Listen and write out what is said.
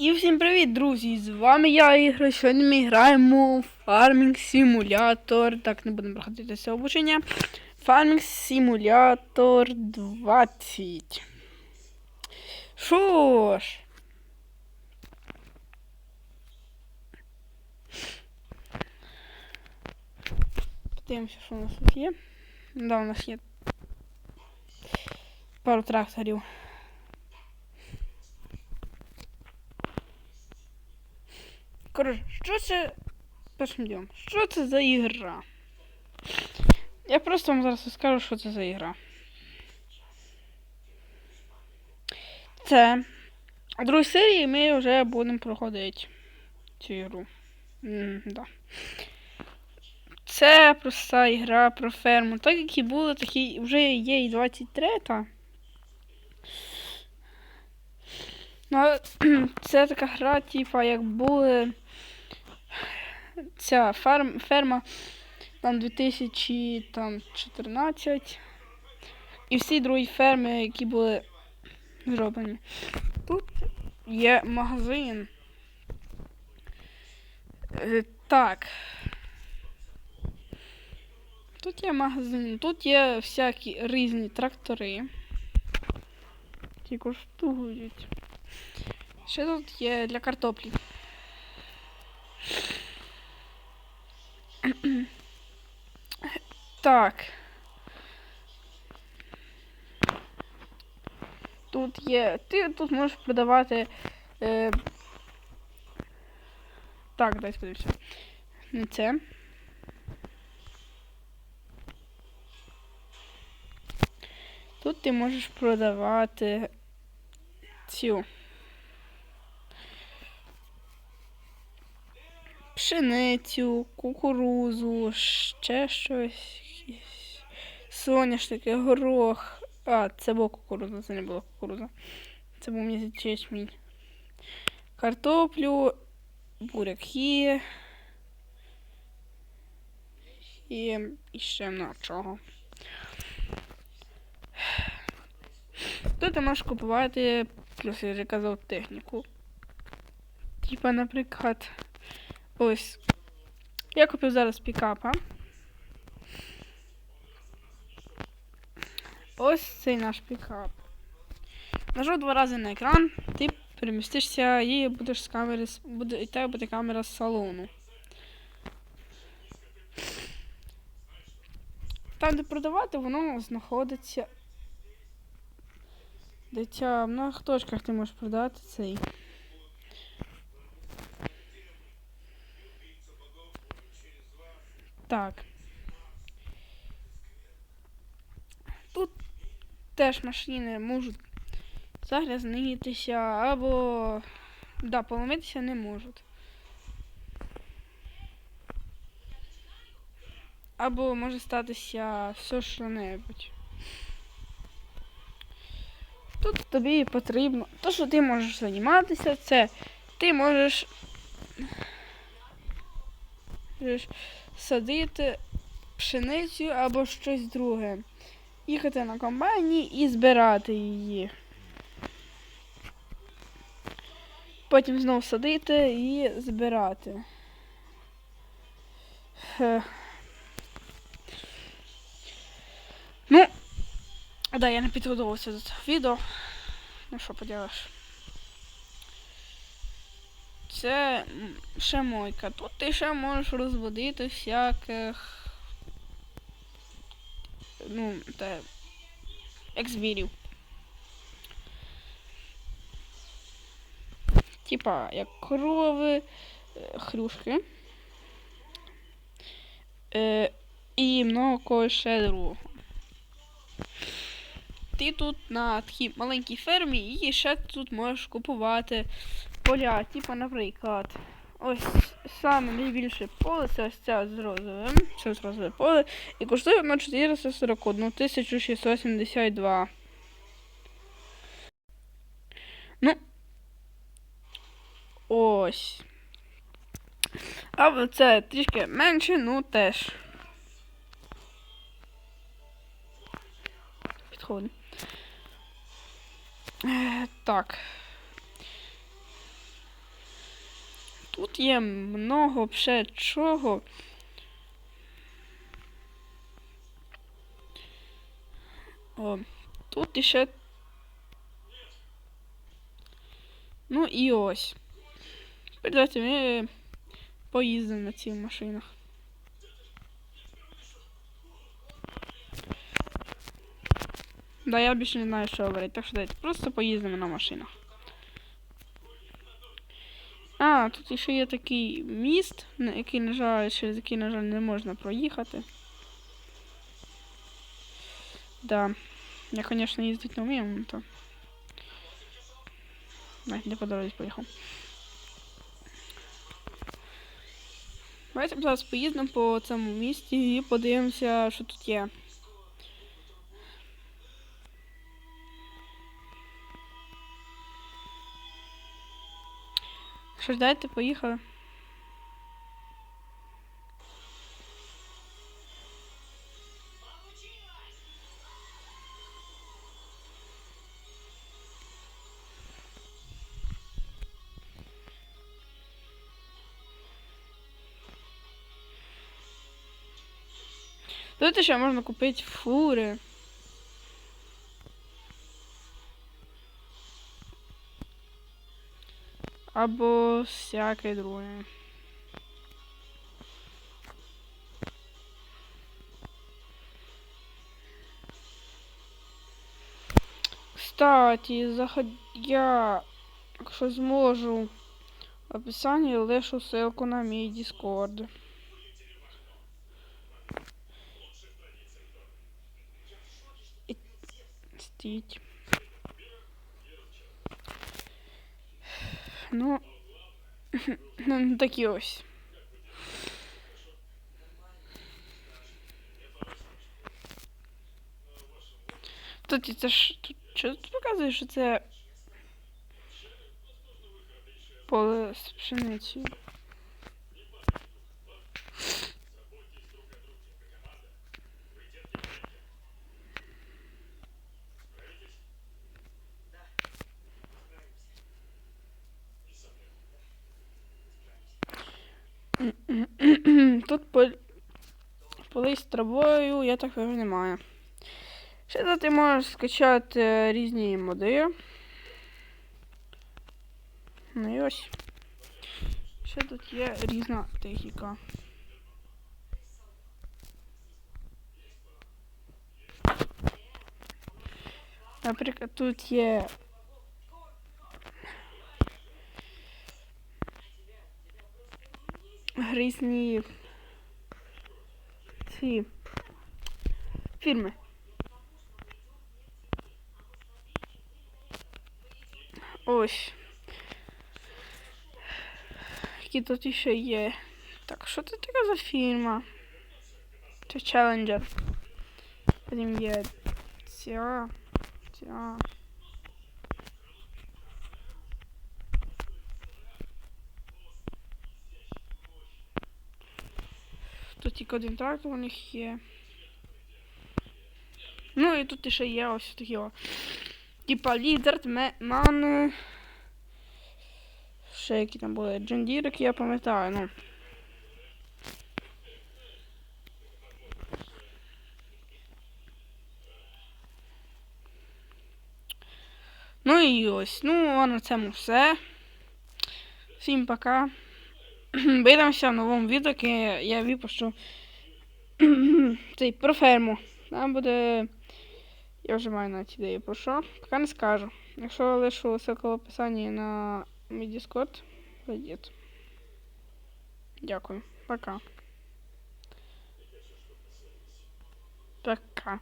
І всім привіт, друзі! З вами я, Ігор. Сьогодні ми граємо в Farming Simulator. Так, не будемо проходити це обучення. Farming Simulator 20. Що ж? Подивимося, що у нас тут є. Да, у нас є пару тракторів. Що це першим ділом? Що це за ігра? Я просто вам зараз розкажу, що це за ігра. Це. У другій серії ми вже будемо проходити цю ігру. М, да. Це проста ігра про ферму. Так як і були, такі вже є і 23. Ну, це така гра, типа, як були ця ферм, ферма там 2014 і всі другі ферми, які були зроблені. Тут є магазин. Е, Так. Тут є магазин, тут є всякі різні трактори. Які коштують. Ще тут є для картоплі. Так. Тут є. Ти тут можеш продавати. Е... Так, дай подивимося. Не це. Тут ти можеш продавати цю. Пшеницю, кукурузу, ще щось. Соняшники, горох. А, це була кукуруза, це не була кукуруза. Це був мені ячмінь. Картоплю, буряки. І, і ще на чого. Тут ти можеш купувати, плюс я вже казав, техніку. Типа, наприклад, ось. Я купив зараз пікапа. Ось цей наш пікап. Нажав два рази на екран, ти перемістишся і будеш з камери, буде, і тебе буде камера з салону. Там, де продавати, воно знаходиться. Дитя, в многих точках ти можеш продати цей. Так. Тут теж машини можуть загрязнитися або. Да, поломитися не можуть. Або може статися все що-небудь. Тут тобі потрібно. То, що ти можеш займатися, це ти можеш садити пшеницю або щось друге. Їхати на комбайні і збирати її. Потім знову садити і збирати. Ну, да, я не підготувався до цього відео. Ну що поділиш? Це ще мойка. Тут ти ще можеш розводити всяких. Ну, те. Екзвірів. Типа, як корови, е, хрюшки. Е, і много кого ще другого. Ти тут на такій маленькій фермі і ще тут можеш купувати поля. Типа, наприклад, ось саме найбільше поле, це ось це з розовим. Це з розове поле. І коштує воно 441 672. Ну. Ось. А це трішки менше, ну теж. Підходить. Е, Так. Тут є много ще чого. О, тут іще. Ну і ось. Давайте ми поїздимо на цих машинах. Да, я більше не знаю, що говорити, так що давайте просто поїздимо на машинах. А, тут ще є такий міст, на який, на жаль, через який, на жаль, не можна проїхати. Да. Я, конечно, їздити не вмію, но то. Навіть не по дорозі поїхав. Давайте зараз поїздимо по цьому місті і подивимося, що тут є. Що ж, дайте, поїхали. Тут ще можна купити фури. Або всяке друге. Кстати, заход... я, якщо зможу, в описанні лишу ссылку на мій Discord. І- Стіть. Ну, ну, такі ось. Тут це ж тут що тут показує, що це поле з пшеницею. Тут поль... поли з травою, я так його немає. Ще тут ти можеш скачати різні моди. Ну і ось. Ще тут є різна техніка. Наприклад, тут є різні ці фільми. Ось. Які тут ще є. Так, що це таке за фільма? Це Challenger. Потім є ця. Ця. Тут тільки один трактор у них є. Ну і тут ще є ось такі о. Типа лідер, ман. Ще які там були Джондір, які я пам'ятаю, ну. Ну і ось. Ну, а на цьому все. Всім пока. Бачимося в новому відео, яке я випущу цей про ферму. Там буде. Я вже маю навіть ідею про що. Поки не скажу. Якщо лишу ссылку в описанні на мій Discord, зайдіть. Дякую. Пока. Пока.